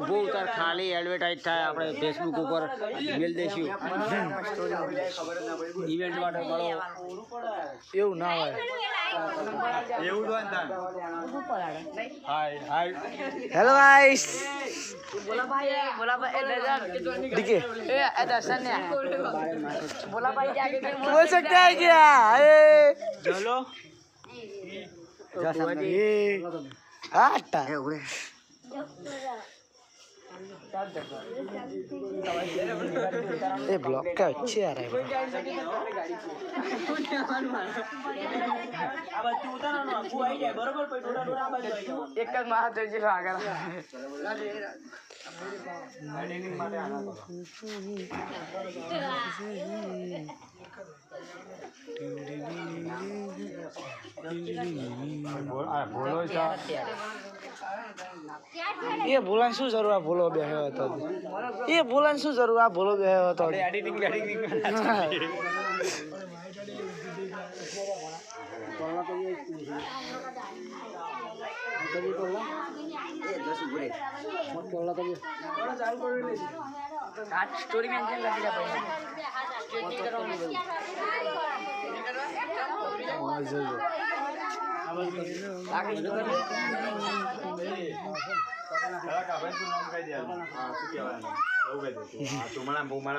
ઊભો ઉતાર ખાલી એડવર્ટાઇઝ થાય આપણે ફેસબુક ઉપર મેલ દઈશું ઇવેન્ટ માટે મળો એવું ના હોય એવું તો હાય હાય હેલો ગાઈસ બોલા ભાઈ બોલા ભાઈ એ દર્શન ડીકે એ એ દર્શન ને બોલા ભાઈ જાકે કે बोल सकते हैं क्या ए ચલો ये आटा ये ब्लॉक का अच्छे आ रहा है એક જ મહાદેવજી આગળ બોલો એ બોલાને શું જરૂર આ ભૂલો બેહ્યો હતો? એ બોલાને શું જરૂર આ ભૂલો બેહ્યો હતો? સ્ટોરી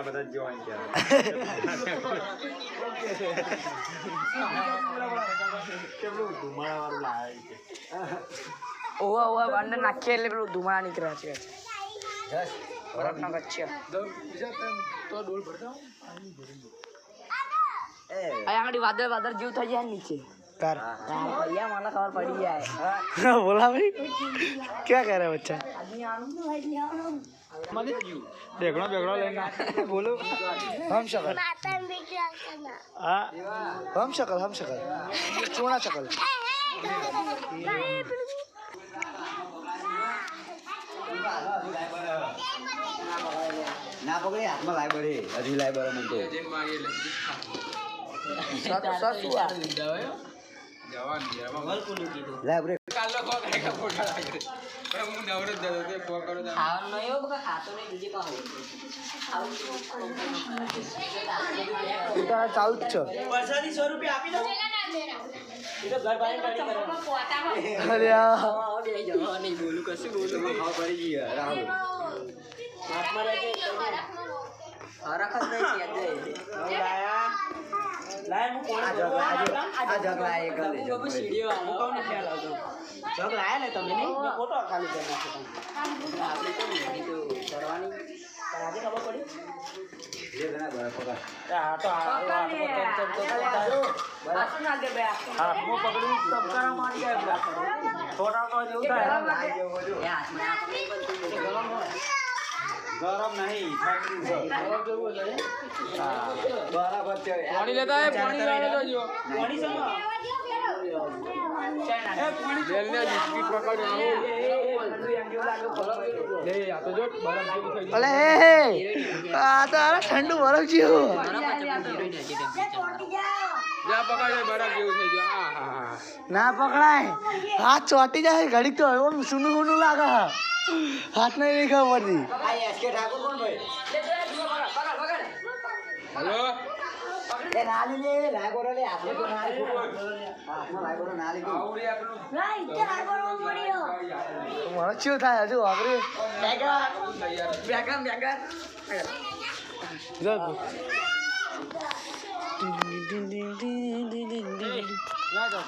બધા જ જોવા વાળું લાવે છે ઓવા ઓવા અંદર નાખીએ એટલે પેલું ધુમાડા નીકળ્યા છે. બરફનો કચ્છ. આગળ વાદળ વાદળ જેવું થઈ જાય ને નીચે. तार અહીંયા મને ખબર પડી જાય बोला भाई क्या कह रहा है बच्चा બેગડો બેગડો લઈને બોલો हम शकल હા हम शकल हम शकल चूड़ा शकल ના પકડે હાથમાં લાય બરે હજી લાય બરે મને તો સસુ આ ચાલુ જ છે. અરે આ. નહીં બોલું કશું બોલું ખાવા પડી ગઈ જ આ લાય આ જગ લાય એક લે જગ બરે. સીડીઓ આવું કહું ખ્યાલ આવતો? જગ લાયા તમે નહીં? મેં ફોટો ખાલી કરી નાખ્યો આપણે તો નહીં તો કરવાની. પણ આજે ખબર પડી? જે ગણા પકડ. આ તો આ આસુ ના દે બે આસુ તબકારા મારી જાય થોડા તો જેવું થાય એ હાથમાં. આ પણ તું ગરમ નહીં બરાબર છે. પાણી લેતા હે પાણી લાવે જો પાણી છે ને? તેલ ને બિસ્કિટ પકડ લે આ તો જો બરફ જેવું થઈ અલે હે આ તો અરે ઠંડુ બરફ જેવું જ્યાં પકડ બરફ જેવું થઈ ગયું આ હા હા ના પકડાય હાથ ચોટી જાય ઘડીક તો એમ સુનું સુનું લાગે. હાથ નહીં ખબર પડતી આ એસકે ઠાકોર કોણ ભાઈ હેલો મને શું થાય? હજુ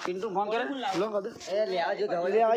પિન્ટુ ફોન કરે. લો કદ એ લેવા જો લેવા